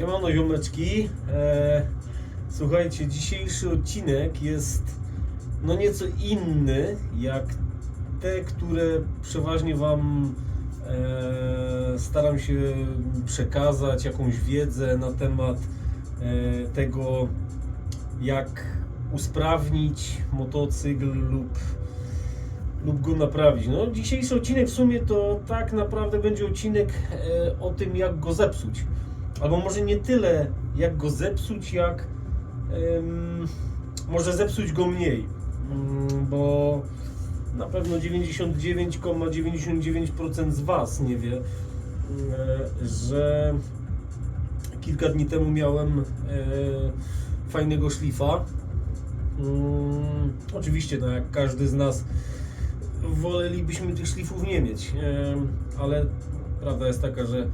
Siemano ziomeczki. E, słuchajcie, dzisiejszy odcinek jest no nieco inny jak te, które przeważnie Wam e, staram się przekazać jakąś wiedzę na temat e, tego, jak usprawnić motocykl lub lub go naprawić. No, dzisiejszy odcinek w sumie to tak naprawdę będzie odcinek e, o tym, jak go zepsuć. Albo może nie tyle, jak go zepsuć, jak em, może zepsuć go mniej. Mm, bo na pewno 99,99% z Was nie wie, e, że kilka dni temu miałem e, fajnego szlifa. Mm, oczywiście, no jak każdy z nas wolelibyśmy tych szlifów nie mieć, ale prawda jest taka, że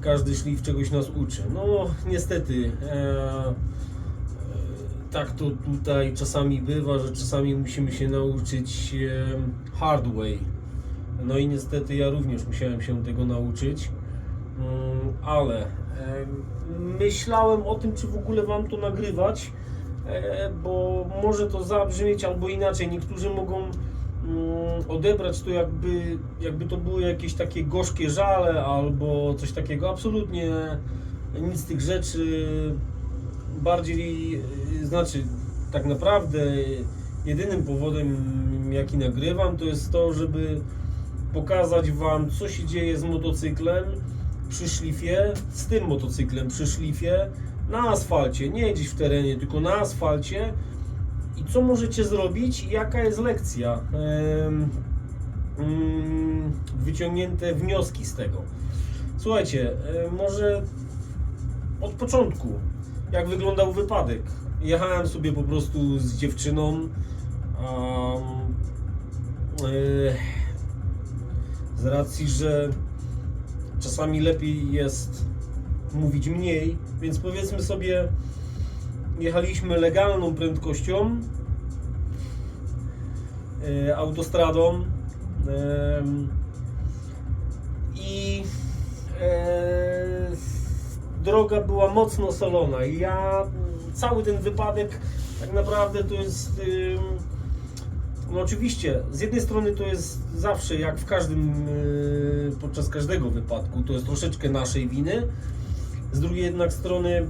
każdy szlif czegoś nas uczy. No niestety e, e, tak to tutaj czasami bywa, że czasami musimy się nauczyć e, hard way. No i niestety ja również musiałem się tego nauczyć, Mm, ale e, myślałem o tym, czy w ogóle Wam to nagrywać, e, bo może to zabrzmieć albo inaczej. Niektórzy mogą odebrać to jakby, jakby to były jakieś takie gorzkie żale albo coś takiego. Absolutnie nic z tych rzeczy. Bardziej, y, znaczy tak naprawdę jedynym powodem jaki nagrywam to jest to, żeby pokazać Wam co się dzieje z motocyklem przy szlifie, z tym motocyklem przy szlifie na asfalcie, nie gdzieś w terenie, tylko na asfalcie i co możecie zrobić i jaka jest lekcja. Mm, wyciągnięte wnioski z tego. Słuchajcie, może od początku, jak wyglądał wypadek. Jechałem sobie po prostu z dziewczyną. Um, z racji, że czasami lepiej jest mówić mniej, więc powiedzmy sobie, jechaliśmy legalną prędkością e, autostradą i e, droga była mocno solona i ja cały ten wypadek tak naprawdę to jest no oczywiście, z jednej strony to jest zawsze, jak w każdym, yy, podczas każdego wypadku, to jest troszeczkę naszej winy. Z drugiej jednak strony,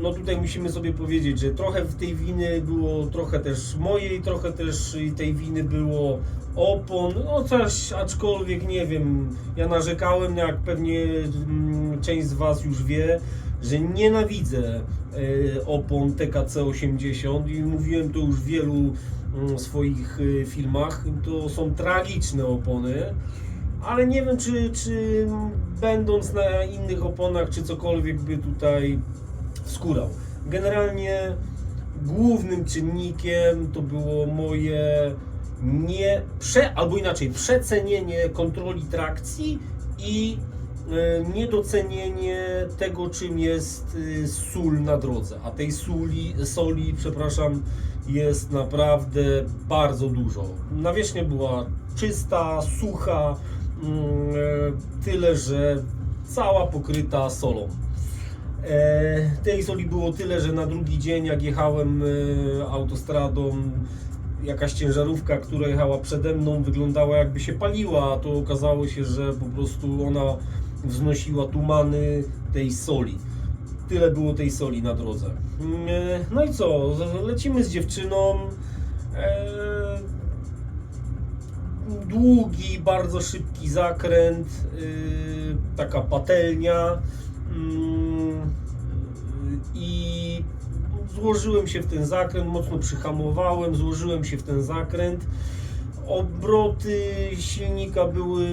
no tutaj musimy sobie powiedzieć, że trochę w tej winy było trochę też mojej, trochę też tej winy było opon, no coś, aczkolwiek nie wiem, ja narzekałem, jak pewnie mm, część z Was już wie, że nienawidzę e, opon TKC 80 i mówiłem to już w wielu mm, swoich e, filmach, to są tragiczne opony, ale nie wiem czy, czy będąc na innych oponach, czy cokolwiek by tutaj skórał. Generalnie głównym czynnikiem to było moje nie prze, albo inaczej przecenienie kontroli trakcji i e, niedocenienie tego, czym jest e, sól na drodze. A tej soli, soli, przepraszam, jest naprawdę bardzo dużo. Nawierzchnia była czysta, sucha, mm, e, tyle, że cała pokryta solą. E, tej soli było tyle, że na drugi dzień, jak jechałem e, autostradą, jakaś ciężarówka, która jechała przede mną, wyglądała jakby się paliła, a to okazało się, że po prostu ona wznosiła tumany tej soli. Tyle było tej soli na drodze. Mm, e, No i co? Lecimy z dziewczyną. Długi, bardzo szybki zakręt, taka patelnia i złożyłem się w ten zakręt, mocno przyhamowałem, złożyłem się w ten zakręt. Obroty silnika były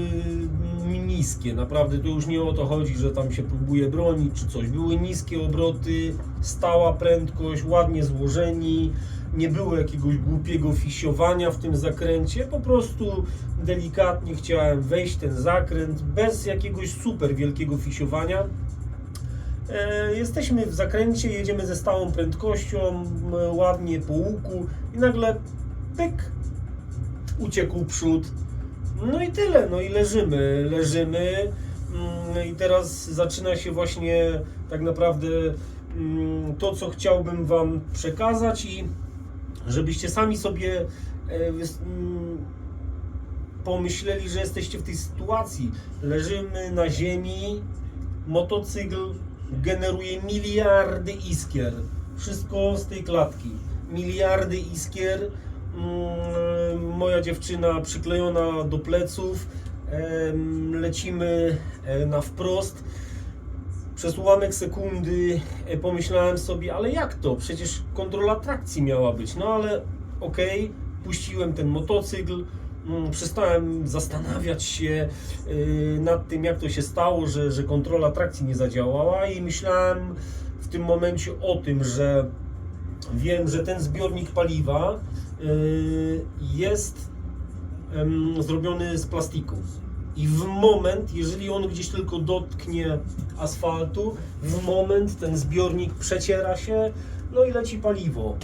niskie, naprawdę to już nie o to chodzi, że tam się próbuje bronić czy coś. Były niskie obroty, stała prędkość, ładnie złożeni, nie było jakiegoś głupiego fisiowania w tym zakręcie, po prostu delikatnie chciałem wejść ten zakręt bez jakiegoś super wielkiego fisiowania. E, Jesteśmy w zakręcie, jedziemy ze stałą prędkością, ładnie po łuku i nagle pyk, uciekł przód. No i tyle, no i leżymy, leżymy. Mm, i teraz zaczyna się właśnie tak naprawdę mm, to, co chciałbym Wam przekazać i żebyście sami sobie e, mm, pomyśleli, że jesteście w tej sytuacji. Leżymy na ziemi, motocykl generuje miliardy iskier. Wszystko z tej klatki. Miliardy iskier. Mm, Moja dziewczyna przyklejona do pleców. Lecimy e, na wprost. Przez ułamek sekundy e, pomyślałem sobie, ale jak to? Przecież kontrola trakcji miała być. No ale okej, puściłem ten motocykl. Mm, Przestałem zastanawiać się yy, nad tym, jak to się stało, że, że kontrola trakcji nie zadziałała, i myślałem w tym momencie o tym, że wiem, że ten zbiornik paliwa yy, jest zrobiony z plastiku. I w moment, jeżeli on gdzieś tylko dotknie asfaltu, w moment ten zbiornik przeciera się, no i leci paliwo.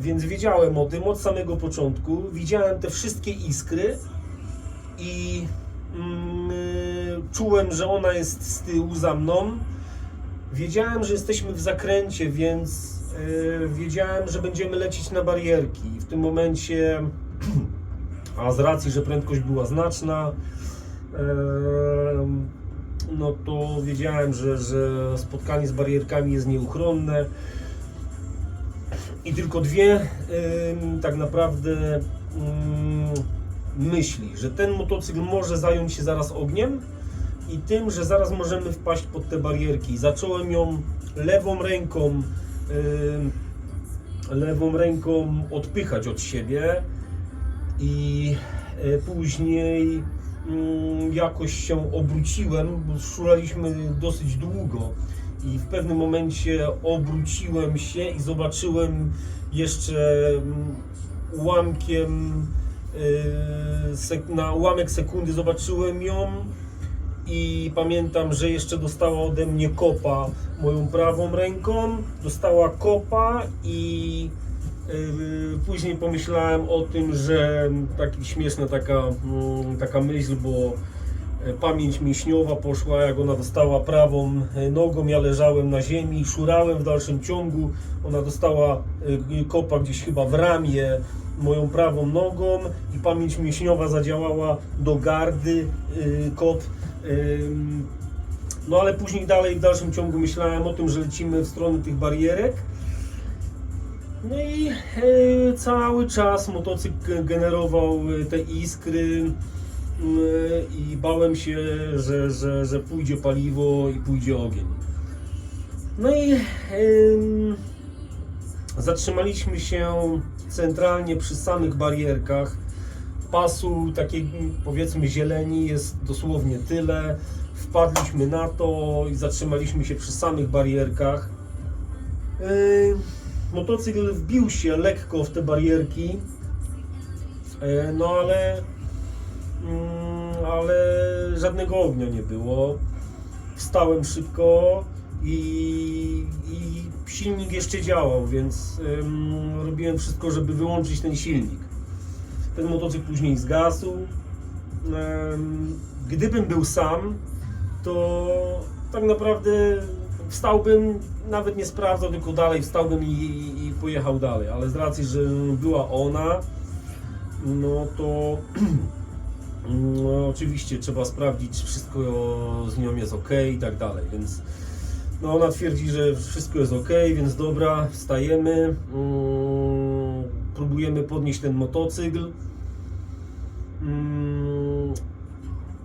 Więc wiedziałem o tym od samego początku. Widziałem te wszystkie iskry i mm, czułem, że ona jest z tyłu za mną. Wiedziałem, że jesteśmy w zakręcie, więc y, wiedziałem, że będziemy lecieć na barierki. W tym momencie, a z racji, że prędkość była znaczna, no to wiedziałem, że, że spotkanie z barierkami jest nieuchronne. I tylko dwie tak naprawdę myśli, że ten motocykl może zająć się zaraz ogniem i tym, że zaraz możemy wpaść pod te barierki. Zacząłem ją lewą ręką lewą ręką odpychać od siebie i e, później jakoś się obróciłem, bo szuraliśmy dosyć długo i w pewnym momencie obróciłem się i zobaczyłem jeszcze mm, ułamkiem sek- na ułamek sekundy zobaczyłem ją i pamiętam, że jeszcze dostała ode mnie kopa moją prawą ręką, dostała kopa i yy, później pomyślałem o tym, że taki śmieszna taka, mm, taka myśl, bo pamięć mięśniowa poszła, jak ona dostała prawą e, nogą, ja leżałem na ziemi, szurałem w dalszym ciągu, ona dostała e, kopa gdzieś chyba w ramię moją prawą nogą i pamięć mięśniowa zadziałała do gardy, kop. No ale później dalej w dalszym ciągu myślałem o tym, że lecimy w stronę tych barierek. No i e, cały czas motocykl generował e, te iskry i bałem się, że, że, że pójdzie paliwo i pójdzie ogień. No i em, zatrzymaliśmy się centralnie przy samych barierkach. Pasu takiej powiedzmy zieleni jest dosłownie tyle. Wpadliśmy na to i zatrzymaliśmy się przy samych barierkach. Yy, motocykl wbił się lekko w te barierki, yy, no ale, ale żadnego ognia nie było. Wstałem szybko i, i silnik jeszcze działał, więc robiłem wszystko, żeby wyłączyć ten silnik. Ten motocykl później zgasł. Ym, Gdybym był sam, to tak naprawdę wstałbym, nawet nie sprawdzał, tylko dalej wstałbym i, i, i pojechał dalej. Ale z racji, że była ona, no to no, oczywiście trzeba sprawdzić, czy wszystko z nią jest ok i tak dalej, więc no ona twierdzi, że wszystko jest ok, więc dobra, wstajemy, mm, próbujemy podnieść ten motocykl. Mm,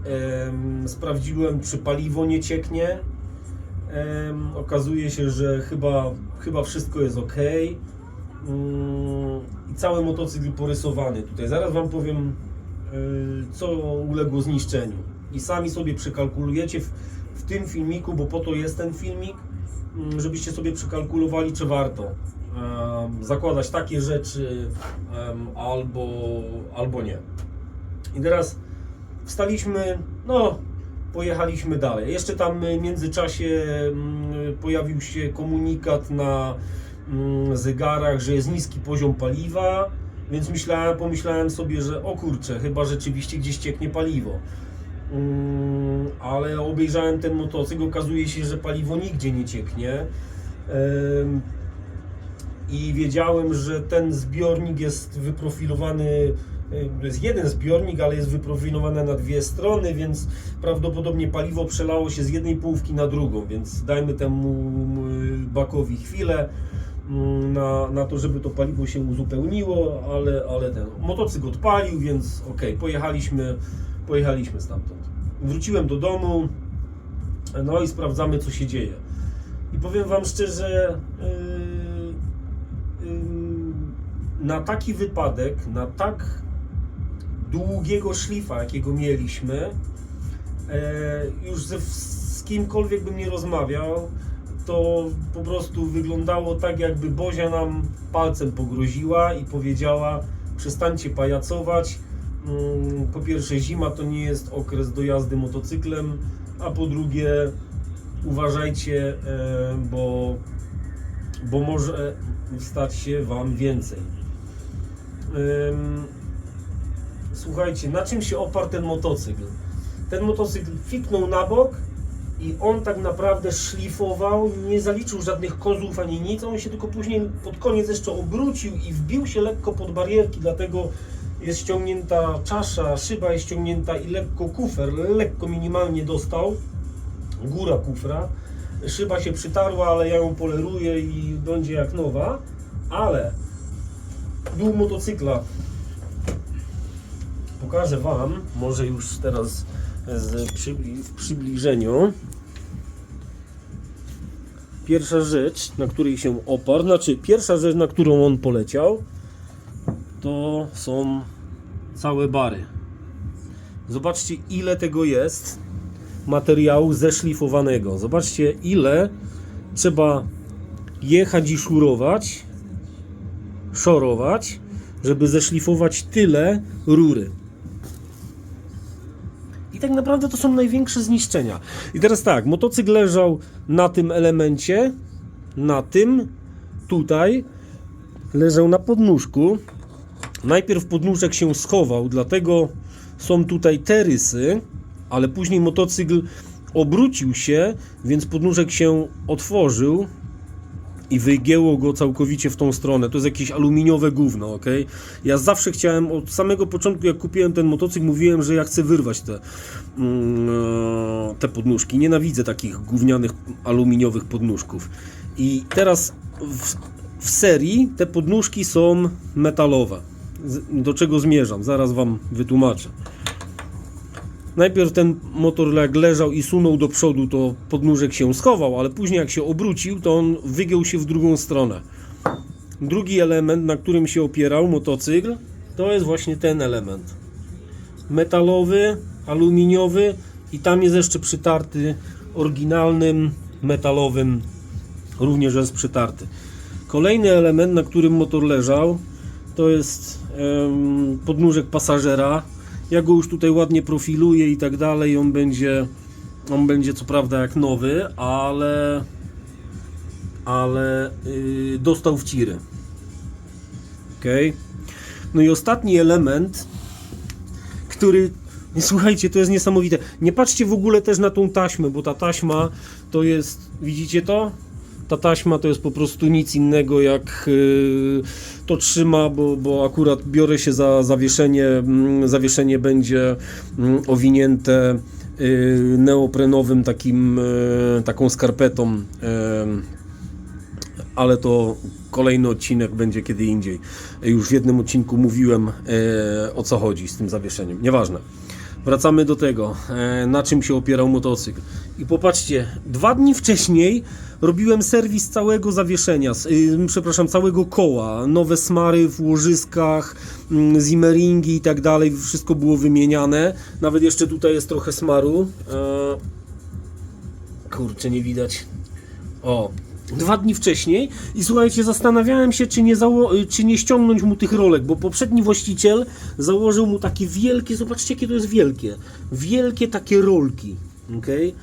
em, sprawdziłem, czy paliwo nie cieknie. Okazuje się, że chyba, chyba wszystko jest ok. Mm, I cały motocykl porysowany. Tutaj zaraz Wam powiem, co uległo zniszczeniu. I sami sobie przekalkulujecie w, w tym filmiku, bo po to jest ten filmik, mm, żebyście sobie przekalkulowali, czy warto zakładać takie rzeczy albo, albo nie. I teraz wstaliśmy, no pojechaliśmy dalej. Jeszcze tam w międzyczasie mm, pojawił się komunikat na mm, zegarach, że jest niski poziom paliwa, więc myślałem, pomyślałem sobie, że o kurczę, chyba rzeczywiście gdzieś cieknie paliwo. Mm, ale obejrzałem ten motocykl, okazuje się, że paliwo nigdzie nie cieknie. I wiedziałem, że ten zbiornik jest wyprofilowany, jest jeden zbiornik, ale jest wyprofilowany na dwie strony, więc prawdopodobnie paliwo przelało się z jednej połówki na drugą, więc dajmy temu bakowi chwilę na, na to, żeby to paliwo się uzupełniło, ale, ale ten motocykl odpalił, więc ok, pojechaliśmy, pojechaliśmy stamtąd. Wróciłem do domu, no i sprawdzamy co się dzieje. I powiem Wam szczerze, yy, yy, na taki wypadek, na tak długiego szlifa, jakiego mieliśmy, e, już ze, z kimkolwiek bym nie rozmawiał, to po prostu wyglądało tak, jakby Bozia nam palcem pogroziła i powiedziała: przestańcie pajacować. Mm, Po pierwsze, zima to nie jest okres do jazdy motocyklem, a po drugie, uważajcie, e, bo, bo może stać się Wam więcej. Słuchajcie, na czym się oparł ten motocykl? Ten motocykl fiknął na bok i on tak naprawdę szlifował, nie zaliczył żadnych kozłów ani nic, on się tylko później pod koniec jeszcze obrócił i wbił się lekko pod barierki, dlatego jest ściągnięta czasza, szyba jest ściągnięta i lekko kufer, lekko minimalnie dostał, góra kufra. Szyba się przytarła, ale ja ją poleruję i będzie jak nowa, ale dół motocykla. Pokażę Wam, może już teraz z przybli- w przybliżeniu. Pierwsza rzecz, na której się oparł, znaczy pierwsza rzecz, na którą on poleciał, to są całe bary. Zobaczcie, ile tego jest materiału zeszlifowanego. Zobaczcie, ile trzeba jechać i szurować, szorować, żeby zeszlifować tyle rury. Tak naprawdę to są największe zniszczenia. I teraz tak, motocykl leżał na tym elemencie, na tym, tutaj, leżał na podnóżku. Najpierw podnóżek się schował, dlatego są tutaj te rysy, ale później motocykl obrócił się, więc podnóżek się otworzył i wygięło go całkowicie w tą stronę. To jest jakieś aluminiowe gówno, ok? Ja zawsze chciałem, od samego początku jak kupiłem ten motocykl, mówiłem, że ja chcę wyrwać te, mm, e, te podnóżki. Nienawidzę takich gównianych aluminiowych podnóżków. I teraz w, w serii te podnóżki są metalowe. Do czego zmierzam? Zaraz Wam wytłumaczę. Najpierw ten motor jak leżał i sunął do przodu, to podnóżek się schował, ale później jak się obrócił, to on wygiął się w drugą stronę. Drugi element, na którym się opierał motocykl, to jest właśnie ten element. Metalowy, aluminiowy i tam jest jeszcze przytarty oryginalnym metalowym, również jest przytarty. Kolejny element, na którym motor leżał, to jest podnóżek pasażera. Ja go już tutaj ładnie profiluję i tak dalej. On będzie, on będzie co prawda jak nowy, ale, ale yy, dostał w ciry. Ok. No i ostatni element, który. Słuchajcie, to jest niesamowite. Nie patrzcie w ogóle też na tą taśmę, bo ta taśma to jest. Widzicie to? Ta taśma to jest po prostu nic innego jak yy, to trzyma, bo, bo akurat biorę się za zawieszenie. mm, Zawieszenie będzie mm, owinięte yy, neoprenowym takim, yy, taką skarpetą. Yy, ale to kolejny odcinek będzie kiedy indziej. Już w jednym odcinku mówiłem o co chodzi z tym zawieszeniem. Nieważne. Wracamy do tego, na czym się opierał motocykl. I popatrzcie, dwa dni wcześniej robiłem serwis całego zawieszenia, y, przepraszam, całego koła. Nowe smary w łożyskach, mm, zimmeringi i tak dalej. Wszystko było wymieniane. Nawet jeszcze tutaj jest trochę smaru. E, kurczę, nie widać. O, dwa dni wcześniej i słuchajcie, zastanawiałem się, czy nie, zało- czy nie ściągnąć mu tych rolek, bo poprzedni właściciel założył mu takie wielkie, zobaczcie jakie to jest wielkie, wielkie takie rolki, okej?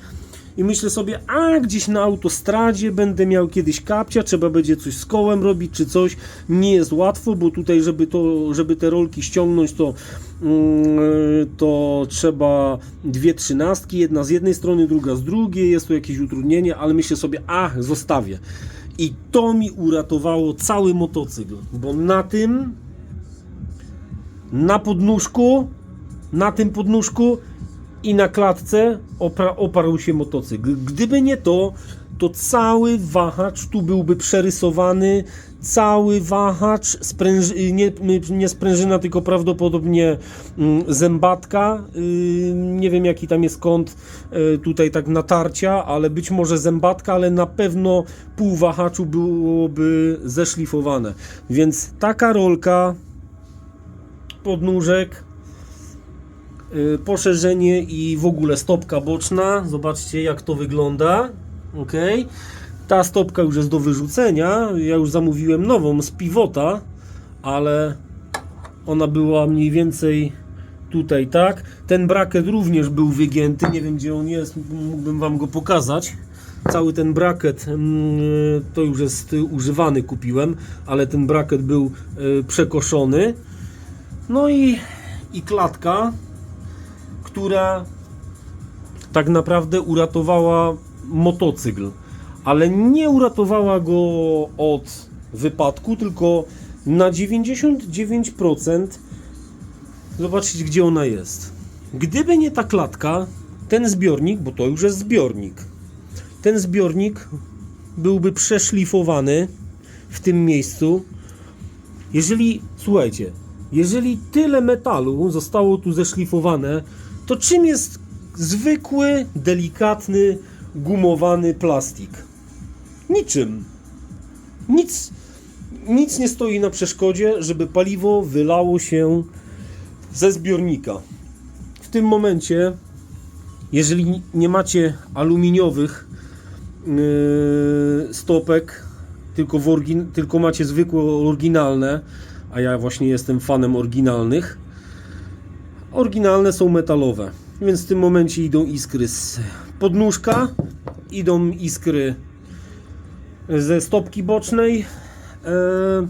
I myślę sobie, a gdzieś na autostradzie będę miał kiedyś kapcia, trzeba będzie coś z kołem robić czy coś. Nie jest łatwo, bo tutaj, żeby, to, żeby te rolki ściągnąć, to, mm, to trzeba dwie trzynastki, jedna z jednej strony, druga z drugiej, jest to jakieś utrudnienie, ale myślę sobie, a zostawię. I to mi uratowało cały motocykl, bo na tym na podnóżku, na tym podnóżku i na klatce oparł się motocykl. Gdyby nie to, to cały wahacz tu byłby przerysowany, cały wahacz, nie, nie sprężyna, tylko prawdopodobnie mm, zębatka. Nie wiem jaki tam jest kąt yy, tutaj tak natarcia, ale być może zębatka, ale na pewno pół wahaczu byłoby zeszlifowane. Więc taka rolka podnóżek, poszerzenie i w ogóle stopka boczna. Zobaczcie jak to wygląda. Ok. Ta stopka już jest do wyrzucenia. Ja już zamówiłem nową z pivota, ale ona była mniej więcej tutaj tak. Ten braket również był wygięty. Nie wiem gdzie on jest, mógłbym wam go pokazać. Cały ten braket mm, to już jest y, używany, kupiłem, ale ten braket był y, przekoszony. No i, i klatka, która tak naprawdę uratowała motocykl, ale nie uratowała go od wypadku, tylko na 99% zobaczcie gdzie ona jest. Gdyby nie ta klatka, ten zbiornik, bo to już jest zbiornik, ten zbiornik byłby przeszlifowany w tym miejscu. Jeżeli, słuchajcie, jeżeli tyle metalu zostało tu zeszlifowane, to czym jest zwykły, delikatny, gumowany plastik? Niczym. Nic, nic nie stoi na przeszkodzie, żeby paliwo wylało się ze zbiornika. W tym momencie, jeżeli nie macie aluminiowych yy, stopek, tylko, tylko macie zwykłe oryginalne, a ja właśnie jestem fanem oryginalnych. Oryginalne są metalowe, więc w tym momencie idą iskry z podnóżka, idą iskry ze stopki bocznej. E,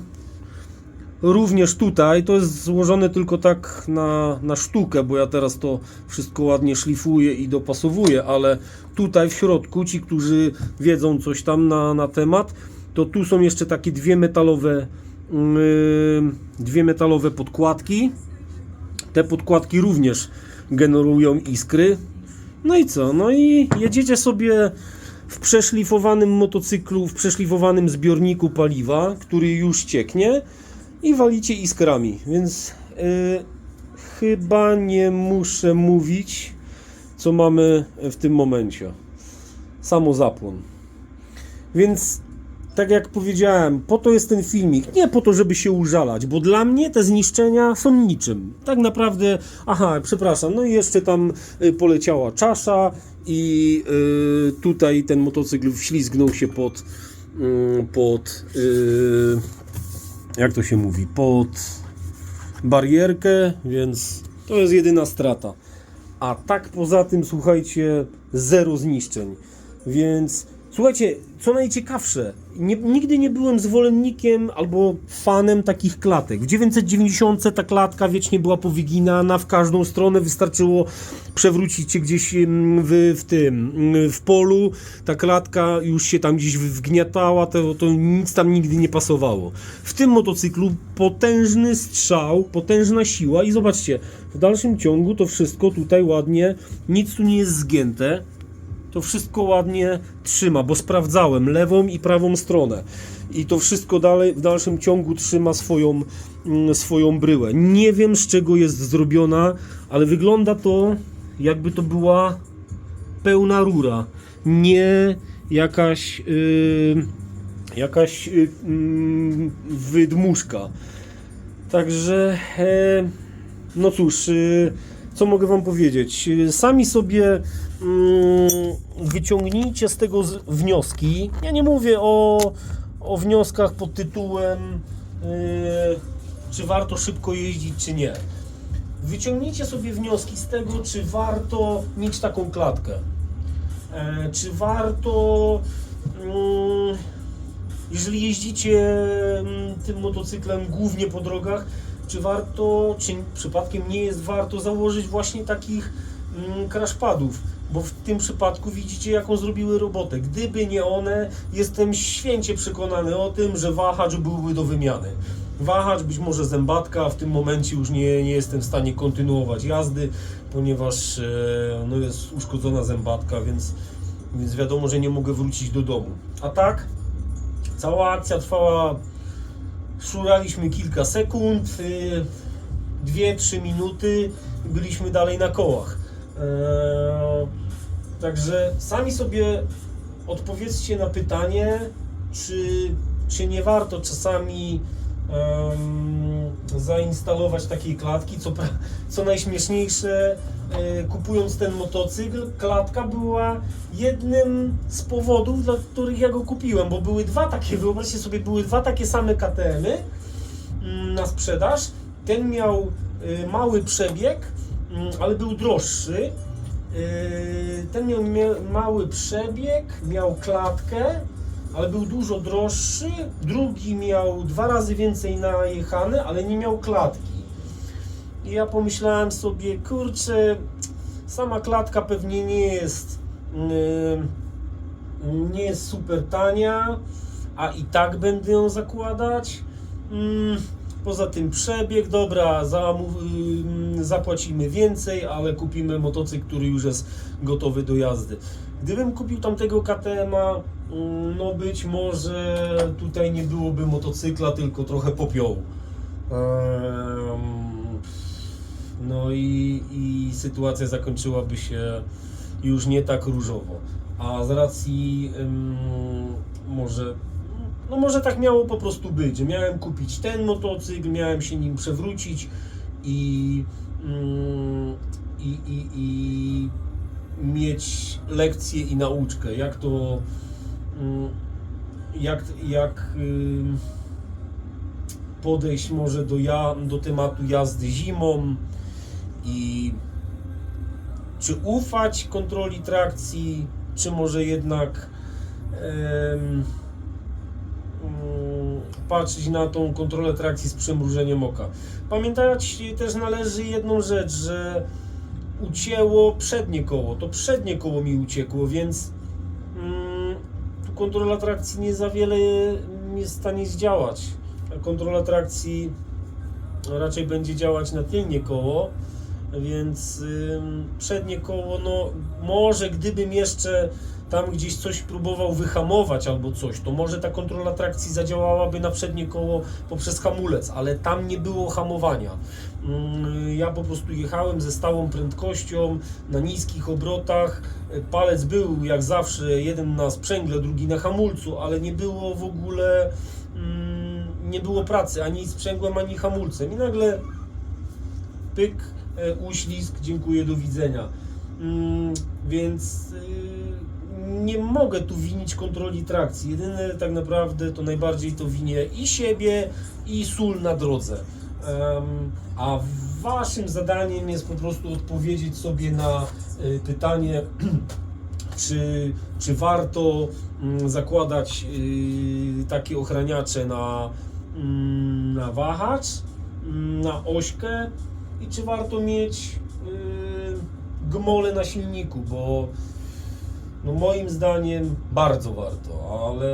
również tutaj to jest złożone tylko tak na, na sztukę, bo ja teraz to wszystko ładnie szlifuję i dopasowuję, ale tutaj w środku ci, którzy wiedzą coś tam na, na temat, to tu są jeszcze takie dwie metalowe yy, dwie metalowe podkładki. Te podkładki również generują iskry. No i co? No i jedziecie sobie w przeszlifowanym motocyklu, w przeszlifowanym zbiorniku paliwa, który już cieknie i walicie iskrami. Więc yy, chyba nie muszę mówić, co mamy w tym momencie. Samo zapłon. Więc tak jak powiedziałem, po to jest ten filmik. Nie po to, żeby się użalać, bo dla mnie te zniszczenia są niczym. Tak naprawdę, aha, przepraszam, no i jeszcze tam y, poleciała czasza i y, tutaj ten motocykl wślizgnął się pod, y, pod y, jak to się mówi, pod barierkę, więc to jest jedyna strata. A tak poza tym, słuchajcie, zero zniszczeń. Więc słuchajcie, co najciekawsze, nie, nigdy nie byłem zwolennikiem albo fanem takich klatek. W 990 ta klatka wiecznie była powyginana w każdą stronę, wystarczyło przewrócić się gdzieś mm, w, w tym, mm, w polu, ta klatka już się tam gdzieś wgniatała, to, to nic tam nigdy nie pasowało. W tym motocyklu potężny strzał, potężna siła i zobaczcie, w dalszym ciągu to wszystko tutaj ładnie, nic tu nie jest zgięte, to wszystko ładnie trzyma, bo sprawdzałem lewą i prawą stronę. I to wszystko dalej, w dalszym ciągu trzyma swoją, mm, swoją bryłę. Nie wiem z czego jest zrobiona, ale wygląda to jakby to była pełna rura. Nie jakaś, yy, jakaś yy, yy, wydmuszka. Także, e, no cóż, yy, co mogę Wam powiedzieć? Yy, Sami sobie mm, wyciągnijcie z tego wnioski. Ja nie mówię o, o wnioskach pod tytułem, yy, czy warto szybko jeździć, czy nie. Wyciągnijcie sobie wnioski z tego, czy warto mieć taką klatkę. E, czy warto, mm, jeżeli jeździcie mm, tym motocyklem głównie po drogach, czy warto, czy przypadkiem nie jest warto założyć właśnie takich mm, crashpadów? Bo w tym przypadku widzicie, jaką zrobiły robotę. Gdyby nie one, jestem święcie przekonany o tym, że wahacz byłby do wymiany. Wahacz, być może zębatka, w tym momencie już nie, nie jestem w stanie kontynuować jazdy, ponieważ e, no jest uszkodzona zębatka, więc, więc wiadomo, że nie mogę wrócić do domu. A tak, cała akcja trwała, szuraliśmy kilka sekund, 2-3 minuty i byliśmy dalej na kołach. Eee, Także sami sobie odpowiedzcie na pytanie, czy, czy nie warto czasami em, zainstalować takiej klatki. Co, co najśmieszniejsze, e, kupując ten motocykl, klatka była jednym z powodów, dla których ja go kupiłem, bo były dwa takie, wyobraźcie sobie, były dwa takie same KTM-y mm, na sprzedaż. Ten miał y, mały przebieg, ale był droższy. Y, Ten miał mia- mały przebieg, miał klatkę, ale był dużo droższy. Drugi miał dwa razy więcej najechane, ale nie miał klatki. I ja pomyślałem sobie, kurczę, sama klatka pewnie nie jest y, nie jest super tania, a i tak będę ją zakładać. Poza tym przebieg, dobra, zapłacimy więcej, ale kupimy motocykl, który już jest gotowy do jazdy. Gdybym kupił tamtego KTM-a, no być może tutaj nie byłoby motocykla, tylko trochę popiołu. No i, i sytuacja zakończyłaby się już nie tak różowo. A z racji może no może tak miało po prostu być, miałem kupić ten motocykl, miałem się nim przewrócić i, mm, i, i, i mieć lekcję i nauczkę, jak to mm, jak, jak ym, podejść może do, ja, do tematu jazdy zimą i czy ufać kontroli trakcji, czy może jednak patrzeć na tą kontrolę trakcji z przymrużeniem oka. Pamiętać też należy jedną rzecz, że ucięło przednie koło. To przednie koło mi uciekło, więc mm, tu kontrola trakcji nie za wiele jest w stanie zdziałać. Kontrola trakcji raczej będzie działać na tylnie koło, więc przednie koło, no może gdybym jeszcze tam gdzieś coś próbował wyhamować albo coś, to może ta kontrola trakcji zadziałałaby na przednie koło poprzez hamulec, ale tam nie było hamowania. Mm, Ja po prostu jechałem ze stałą prędkością, na niskich obrotach. Palec był jak zawsze, jeden na sprzęgle, drugi na hamulcu, ale nie było w ogóle, mm, nie było pracy ani sprzęgłem, ani hamulcem. I nagle pyk, e, uślizg, dziękuję, do widzenia. Mm, Więc y, nie mogę tu winić kontroli trakcji. Jedyne tak naprawdę to najbardziej to winię i siebie, i sól na drodze. Em, A waszym zadaniem jest po prostu odpowiedzieć sobie na y, pytanie, czy, czy warto mm, zakładać y, takie ochraniacze na, mm, na wahacz, mm, na ośkę i czy warto mieć y, gmole na silniku, bo no moim zdaniem bardzo warto, ale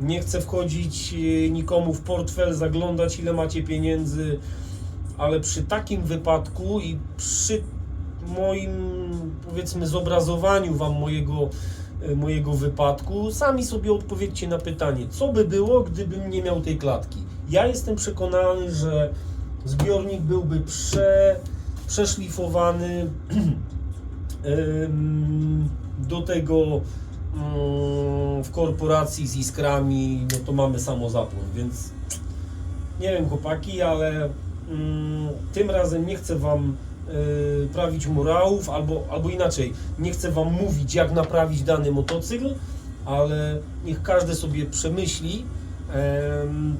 nie chcę wchodzić y, nikomu w portfel, zaglądać ile macie pieniędzy, ale przy takim wypadku i przy moim powiedzmy zobrazowaniu wam mojego, y, mojego wypadku, sami sobie odpowiedzcie na pytanie, co by było, gdybym nie miał tej klatki. Ja jestem przekonany, że zbiornik byłby prze, przeszlifowany do tego ym, w korporacji z iskrami, no to mamy samozapłon, więc nie wiem chłopaki, ale ym, tym razem nie chcę wam y, prawić morałów, albo, albo inaczej, nie chcę wam mówić jak naprawić dany motocykl, ale niech każdy sobie przemyśli, em,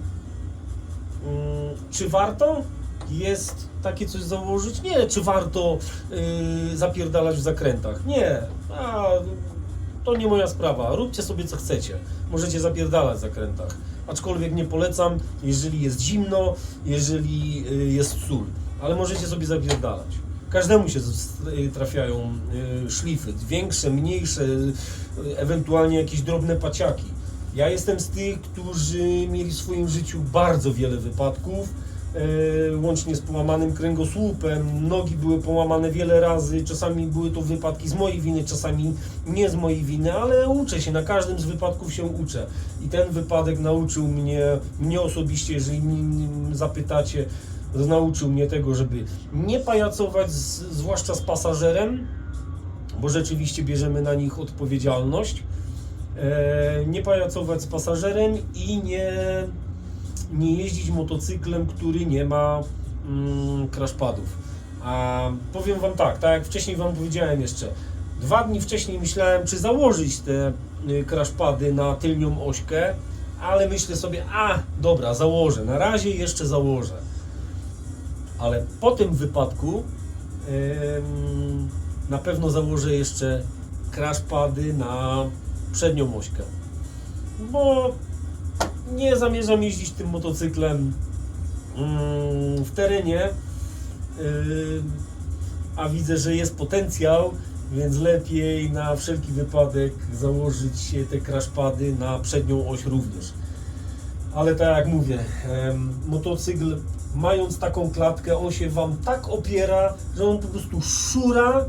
Mm, czy warto? Jest takie coś założyć? Nie, czy warto yy, zapierdalać w zakrętach? Nie. A, to nie moja sprawa. Róbcie sobie co chcecie. Możecie zapierdalać w zakrętach. Aczkolwiek nie polecam, jeżeli jest zimno, jeżeli y, jest sól. Ale możecie sobie zapierdalać. Każdemu się y, trafiają y, szlify. Większe, mniejsze, y, ewentualnie jakieś drobne paciaki. Ja jestem z tych, którzy mieli w swoim życiu bardzo wiele wypadków, łącznie z połamanym kręgosłupem. Nogi były połamane wiele razy. Czasami były to wypadki z mojej winy, czasami nie z mojej winy, ale uczę się. Na każdym z wypadków się uczę. I ten wypadek nauczył mnie, mnie osobiście, jeżeli zapytacie, nauczył mnie tego, żeby nie pajacować, z, zwłaszcza z pasażerem, bo rzeczywiście bierzemy na nich odpowiedzialność. E, nie pajacować z pasażerem i nie, nie jeździć motocyklem, który nie ma mm, crashpadów. A powiem Wam tak, tak jak wcześniej Wam powiedziałem jeszcze, dwa dni wcześniej myślałem, czy założyć te y, crashpady na tylnią ośkę, ale myślę sobie, a dobra, założę, na razie jeszcze założę. Ale po tym wypadku em, na pewno założę jeszcze crashpady na przednią ośkę. Bo nie zamierzam jeździć tym motocyklem mm, w terenie, Yy, a widzę, że jest potencjał, więc lepiej na wszelki wypadek założyć te crashpady na przednią oś również. Ale tak jak mówię, motocykl mając taką klatkę, on się Wam tak opiera, że on po prostu szura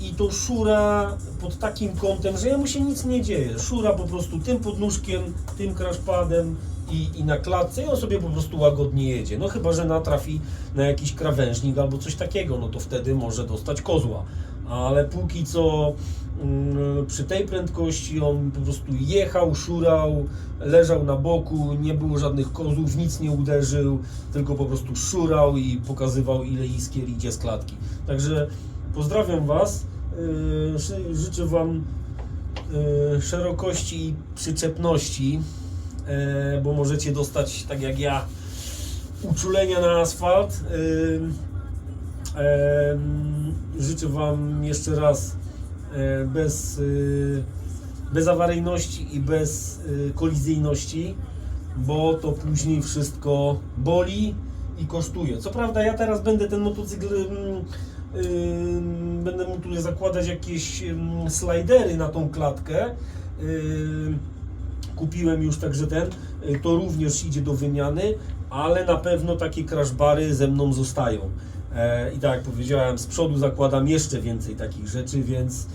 i to szura pod takim kątem, że jemu się nic nie dzieje. Szura po prostu tym podnóżkiem, tym crashpadem i, i na klatce i on sobie po prostu łagodnie jedzie. No chyba, że natrafi na jakiś krawężnik albo coś takiego, no to wtedy może dostać kozła. Ale póki co mm, przy tej prędkości on po prostu jechał, szurał, leżał na boku, nie było żadnych kozłów, nic nie uderzył, tylko po prostu szurał i pokazywał ile iskier idzie z klatki. Także pozdrawiam Was, yy, ży- życzę Wam yy, szerokości i przyczepności, yy, bo możecie dostać, tak jak ja, uczulenia na asfalt. Życzę Wam jeszcze raz bez, bez awaryjności i bez kolizyjności, bo to później wszystko boli i kosztuje. Co prawda ja teraz będę ten motocykl mm, będę mu tutaj zakładać jakieś slidery na tą klatkę. Kupiłem już także ten, y, to również idzie do wymiany, ale na pewno takie crashbary ze mną zostają. E, I tak jak powiedziałem, z przodu zakładam jeszcze więcej takich rzeczy, więc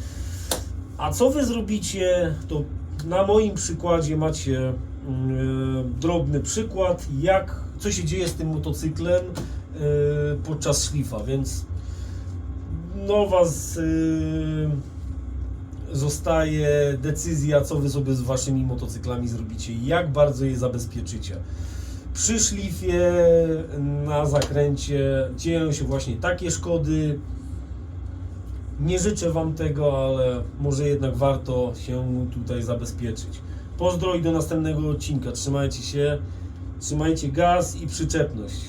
a co wy zrobicie, to na moim przykładzie macie mm, drobny przykład, jak, co się dzieje z tym motocyklem e, podczas szlifa, więc no was y, zostaje decyzja, co wy sobie z waszymi motocyklami zrobicie, jak bardzo je zabezpieczycie. Przy szlifie na zakręcie dzieją się właśnie takie szkody. Nie życzę wam tego, ale może jednak warto się tutaj zabezpieczyć. Pozdro i do następnego odcinka. Trzymajcie się, trzymajcie gaz i przyczepność.